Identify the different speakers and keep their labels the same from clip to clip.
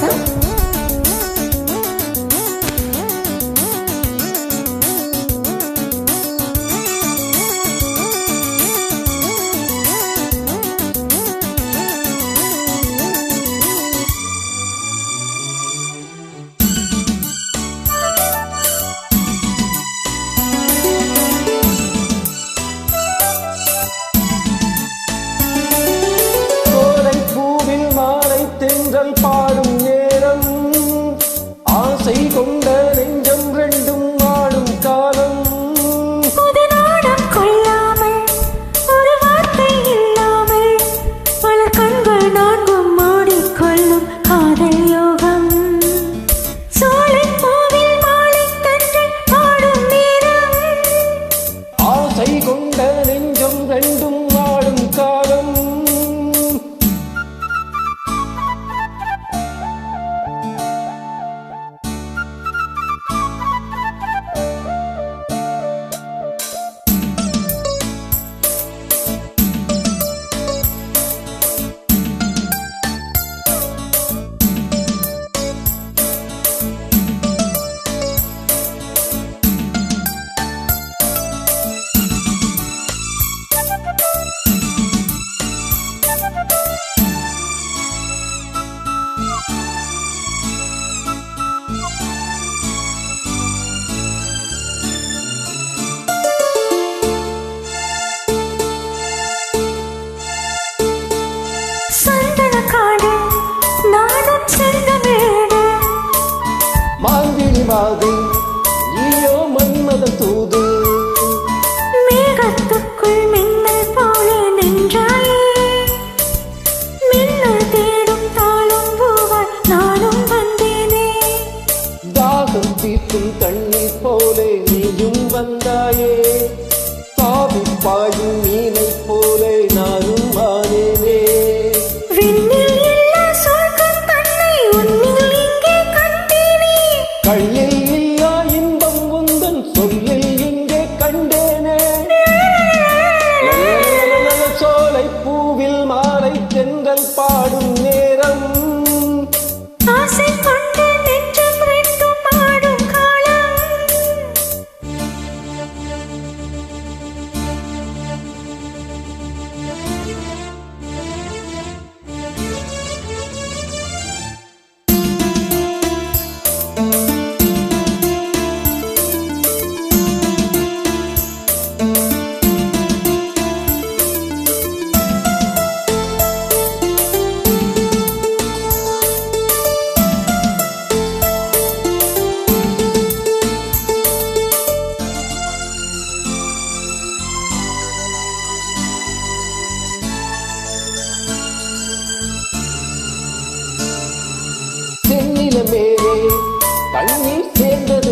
Speaker 1: 嗯 விரும்பாது நீயோ மன்மத தூது.
Speaker 2: மேகத்துக்குள் மின்னல் போல நின்றாயே. மின்னல் தேடும் தாளும் பூவாய் நானும் வந்தேனே.
Speaker 1: தாகம் தீர்க்கும் தண்ணீர் போலே நீயும் வந்தாயே. பாவி பாயும் மீனை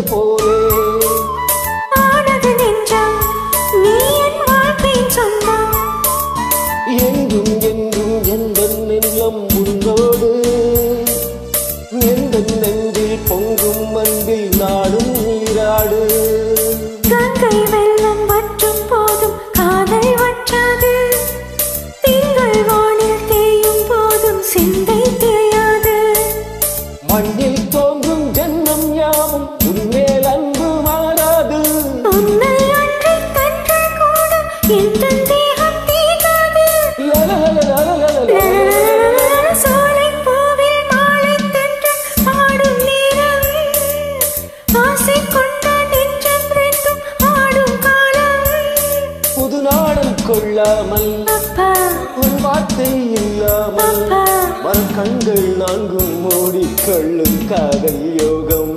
Speaker 1: Oh. கொள்ளாமல் உன் வார்த்தை இல்லாமல் மன் கண்கள் நான்கும் மூடி கொள்ளும் காதல் யோகம்.